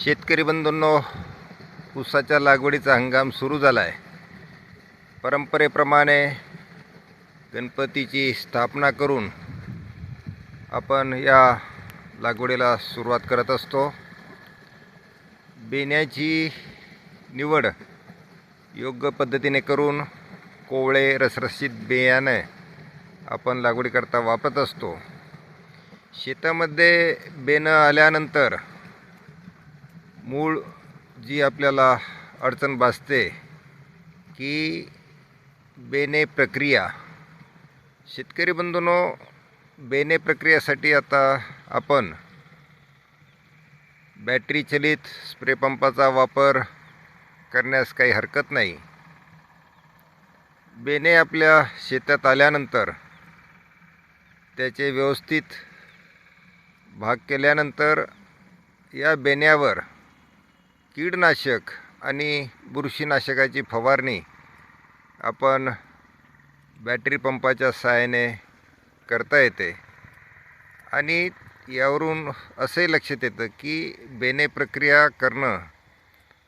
शेतकरी बंधूंनो ऊसाच्या लागवडीचा हंगाम सुरू झाला आहे परंपरेप्रमाणे गणपतीची स्थापना करून आपण या लागवडीला सुरुवात करत असतो. बेण्याची निवड योग्य पद्धतीने करून कोवळे रसरशीत बियाणे आपण लागवडीकरता वापरत असतो. शेतामध्ये बेणं आल्यानंतर मूळ जी आपल्याला अडचण भासते की बेणे प्रक्रिया. शेतकरी बंधूनो बेणे प्रक्रियासाठी आता आपण बॅटरी चलित स्प्रे पंपाचा वापर करण्यास काही हरकत नाही. बेणे आपल्या शेतात आल्यानंतर त्याचे व्यवस्थित भाग केल्यानंतर या बेण्यावर कीडनाशक आणि बुरशीनाशकाची फवारणी आपण बॅटरी पंपाच्या सहाय्याने करता येते. आणि यावरून असे लक्षात येतं की बेणे प्रक्रिया करणं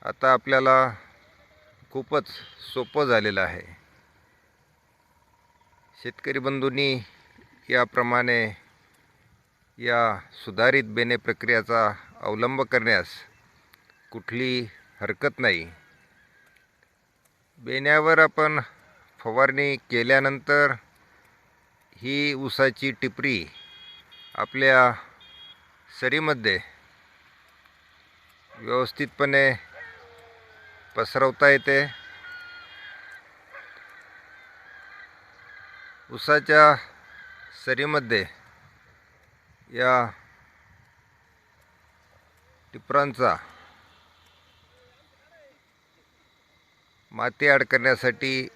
आता आपल्याला खूपच सोपं झालेलं आहे. शेतकरी बंधूंनी याप्रमाणे या सुधारित बेणे प्रक्रियाचा अवलंब करण्यास कुठली हरकत नाही. बेण्यावर आपण फवारणी केल्यानंतर ही उसाची टिपरी आपल्या सरीमध्ये व्यवस्थितपणे पसरवता येते. उसाच्या सरीमध्ये या टिपरांचा माती अडकण्यासाठी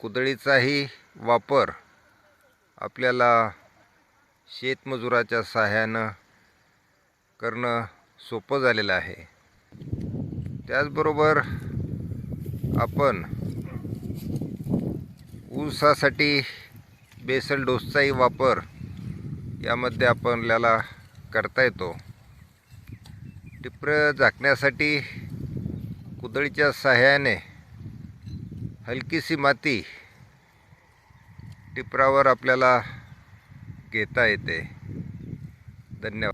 कुदळीचाही वापर आपल्याला शेतमजुराच्या सहाय्यानं करणं सोपं झालेलं आहे. त्याचबरोबर आपण ऊसासाठी बेसल डोसचाही वापर यामध्ये आपल्याला करता येतो. टिपरं झाकण्यासाठी कुदळीच्या सहाय्याने हलकीशी माती टिपरावर आपल्याला घेता येते. धन्यवाद.